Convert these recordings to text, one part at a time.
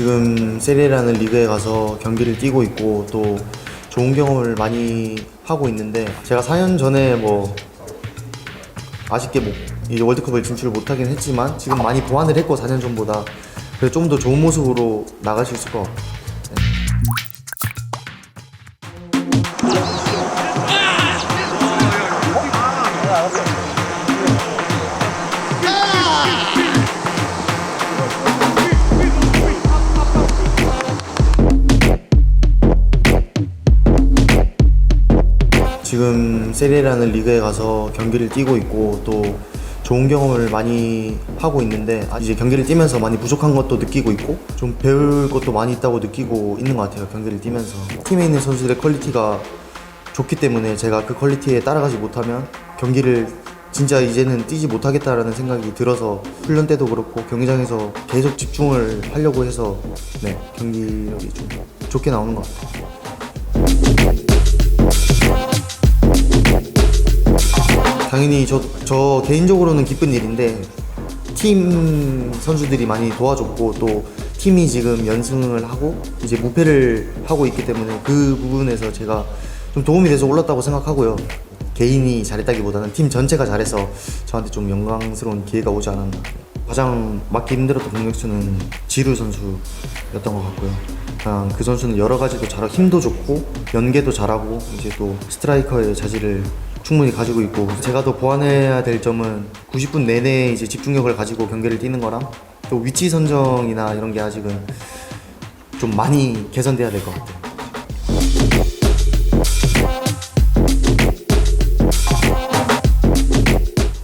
지금 세리에라는 리그에 가서 경기를 뛰고 있고 또 좋은 경험을 많이 하고 있는데 제가 4년 전에 뭐 아쉽게 뭐 이제 월드컵을 진출을 못하긴 했지만 지금 많이 보완을 했고 4년 전보다 그래서 좀 더 좋은 모습으로 나갈 수 있을 것 같아요. 지금 세리에라는 리그에 가서 경기를 뛰고 있고 또 좋은 경험을 많이 하고 있는데 아, 이제 경기를 뛰면서 많이 부족한 것도 느끼고 있고 좀 배울 것도 많이 있다고 느끼고 있는 것 같아요 경기를 뛰면서 팀에 있는 선수들의 퀄리티가 좋기 때문에 제가 그 퀄리티에 따라가지 못하면 경기를 진짜 이제는 뛰지 못하겠다라는 생각이 들어서 훈련 때도 그렇고 경기장에서 계속 집중을 하려고 해서 네 경기력이 좀 좋게 나오는 것 같아요. 당연히 저, 저 개인적으로는 기쁜 일인데 팀 선수들이 많이 도와줬고 또 팀이 지금 연승을 하고 이제 무패를 하고 있기 때문에 그 부분에서 제가 좀 도움이 돼서 올랐다고 생각하고요. 개인이 잘했다기보다는 팀 전체가 잘해서 저한테 좀 영광스러운 기회가 오지 않았나. 가장 맡기 힘들었던 공격수는 지루 선수였던 것 같고요. 그냥 그 선수는 여러 가지도 잘하고 힘도 좋고 연계도 잘하고 이제 또 스트라이커의 자질을 충분히 가지고 있고 제가 더 보완해야 될 점은 90분 내내 이제 집중력을 가지고 경기를 뛰는 거랑 또 위치 선정이나 이런 게 아직은 좀 많이 개선돼야 될 것 같아요.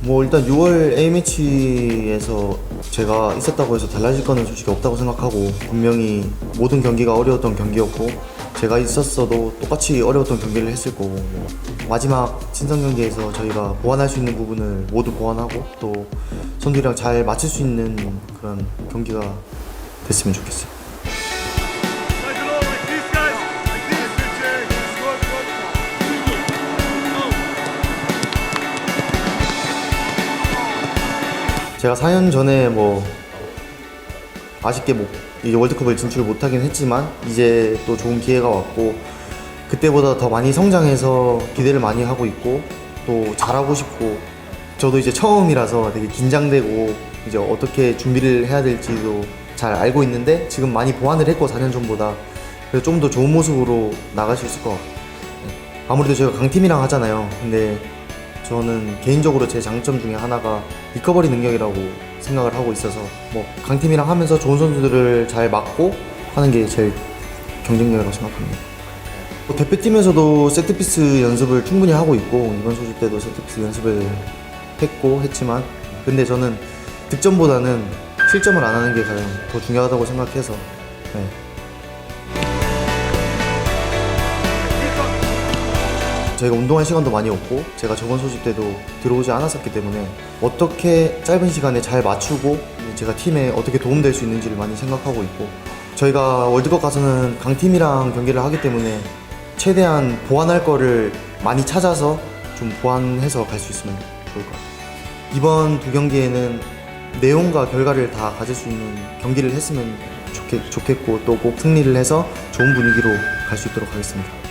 뭐 일단 6월 A매치에서 제가 있었다고 해서 달라질 거는 솔직히 없다고 생각하고 분명히 모든 경기가 어려웠던 경기였고 제가 있었어도 똑같이 어려웠던 경기를 했을 거고 뭐 마지막 친선 경기에서 저희가 보완할 수 있는 부분을 모두 보완하고 또 선수들이랑 잘 맞출 수 있는 그런 경기가 됐으면 좋겠어요. 제가 4년 전에 뭐 아쉽게 뭐 이제 월드컵을 진출 못하긴 했지만 이제 또 좋은 기회가 왔고 그때보다 더 많이 성장해서 기대를 많이 하고 있고 또 잘하고 싶고 저도 이제 처음이라서 되게 긴장되고 이제 어떻게 준비를 해야 될지도 잘 알고 있는데 지금 많이 보완을 했고 4년 전보다 그래서 좀 더 좋은 모습으로 나갈 수 있을 것 같아요. 아무래도 제가 강팀이랑 하잖아요. 근데 저는 개인적으로 제 장점 중에 하나가 리커버리 능력이라고 생각을 하고 있어서 뭐 강팀이랑 하면서 좋은 선수들을 잘 막고 하는 게 제일 경쟁력이라고 생각합니다. 뭐 대표팀에서도 세트피스 연습을 충분히 하고 있고 이번 소집 때도 세트피스 연습을 했고 했지만 근데 저는 득점보다는 실점을 안 하는 게 가장 더 중요하다고 생각해서 네. 저희가 운동할 시간도 많이 없고 제가 저번 소집 때도 들어오지 않았었기 때문에 어떻게 짧은 시간에 잘 맞추고 제가 팀에 어떻게 도움될 수 있는지를 많이 생각하고 있고 저희가 월드컵 가서는 강팀이랑 경기를 하기 때문에 최대한 보완할 거를 많이 찾아서 좀 보완해서 갈 수 있으면 좋을 것 같아요. 이번 두 경기에는 내용과 결과를 다 가질 수 있는 경기를 했으면 좋겠, 좋겠고 또 꼭 승리를 해서 좋은 분위기로 갈 수 있도록 하겠습니다.